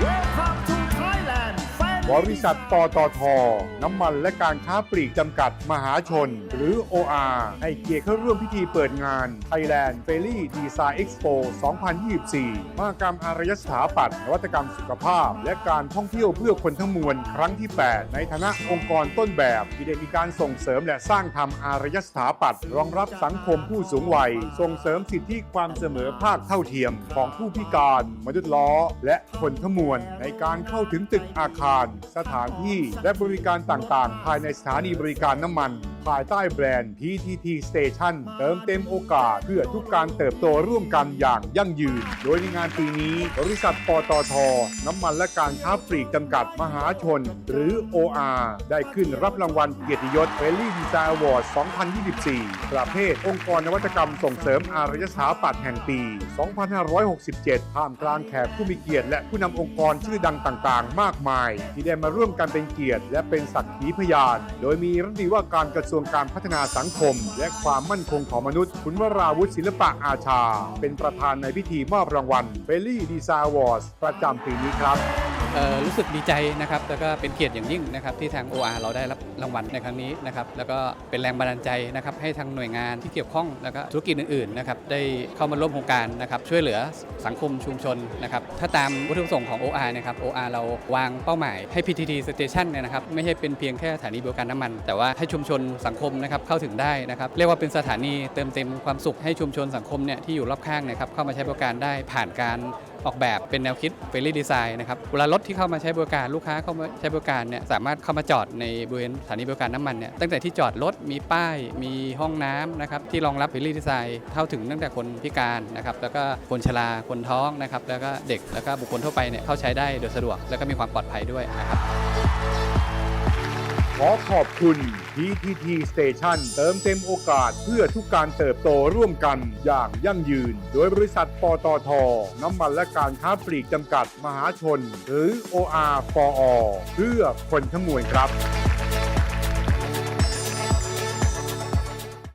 Yeah. บริษัทปตท น้ำมันและการค้าปลีกจำกัดมหาชน หรือ OR ให้เกียรติเข้าร่วมพิธีเปิดงาน Thailand f a i r y Design Expo 2024 มหกรรมอารยสถาปัตย์นวัตกรรมสุขภาพ และการท่องเที่ยวเพื่อคนทั้งมวลครั้งที่ 8 ในฐานะองค์กรต้นแบบ ที่ได้มีการส่งเสริมและสร้างทำอารยสถาปัตย์รองรับสังคมผู้สูงวัย ส่งเสริมสิทธิความเสมอภาคเท่าเทียม ของผู้พิการมนุษย์ล้อ และคนทั้งมวลในการเข้าถึงตึกอาคารสถานที่และบริการต่างๆ ภายในสถานีบริการน้ำมันภายใต้แบรนด์ PTT Station เติมเต็มโอกาสเพื่อทุกการเติบโตร่วมกันอย่างยั่งยืน โดยในงานปีนี้ บริษัทปตท น้ำมันและการค้าปลีกจำกัดมหาชน หรือ OR ได้ขึ้นรับรางวัลเกียรติยศ f a i r y Design Award 2024 ประเภทองค์กรนวัตกรรมส่งเสริมอารยสถาปัตย์แห่งปี 2567 ท่ามกลางแขกผู้มีเกียรติ และผู้นำองค์กรชื่อดังต่างๆ มากมาย ที่ได้มาร่วมกันเป็นเกียรติ และเป็นสักขีพยาน โดยมีรัฐมนตรีว่าการกระทรวงการพัฒนาสังคม และความมั่นคงของมนุษย์ คุณวราวุฒิศิลปะอาชา เป็นประธานในพิธีมอบรางวัลเฟลลี่ดีไซน์วอร์ประจำปีนี้ครับ รู้สึกดีใจนะครับแล้วก็เป็นเกียรติอย่างยิ่งนะครับที่ทาง OR เราได้รับรางวัลในครั้งนี้นะครับแล้วก็เป็นแรงบันดาลใจนะครับให้ทางหน่วยงานที่เกี่ยวข้องแล้วก็ธุรกิจอื่นๆนะครับได้เข้ามาร่วมโครงการนะครับช่วยเหลือสังคมชุมชนนะครับถ้าตามวัตถุประสงค์ของ OR นะครับ OR เราวางเป้าหมายให้ PTT Station เนี่ยนะครับไม่ใช่เป็นเพียงแค่สถานีบริการน้ำมัน แต่ว่าให้ชุมชนสังคมนะครับเข้าถึงได้นะครับเรียกว่าเป็นสถานีเติมเต็มความสุขให้ชุมชนสังคมเนี่ยที่อยู่รอบข้างนะครับเข้ามาใช้บริการได้ผ่านการ ออกแบบเป็นแนวคิดเฟร n ลี่ดีไซน์นะครับเวลารถที่เข้ามาใช้บริการลูกค้าเข้ามาใช้บริการเนี่ยสามารถเข้ามาจอดในบริเวณสถานีบริการน้ำมันเนี่ยตั้งแต่ที่จอดรถมีป้ายมีห้องน้ำนะครับที่รองรับเฟร n ลี่ดีไซน์เข้าถึงตั้งแต่คนพิการนะครับแล้วก็คนชราคนท้องนะครับแล้วก็เด็กแล้วก็บุคคลทั่วไปเนี่ยเข้าใช้ได้โดยสะดวก แล้วก็มีความปลอดภัยด้วยนะครับ ขอขอบคุณ PTT Station เติมเต็มโอกาสเพื่อทุกการเติบโตร่วมกันอย่างยั่งยืน โดยบริษัทปตท น้ำมันและการค้าปลีกจำกัดมหาชน หรือ OR ปอเพื่อคนทั้งมวลครับ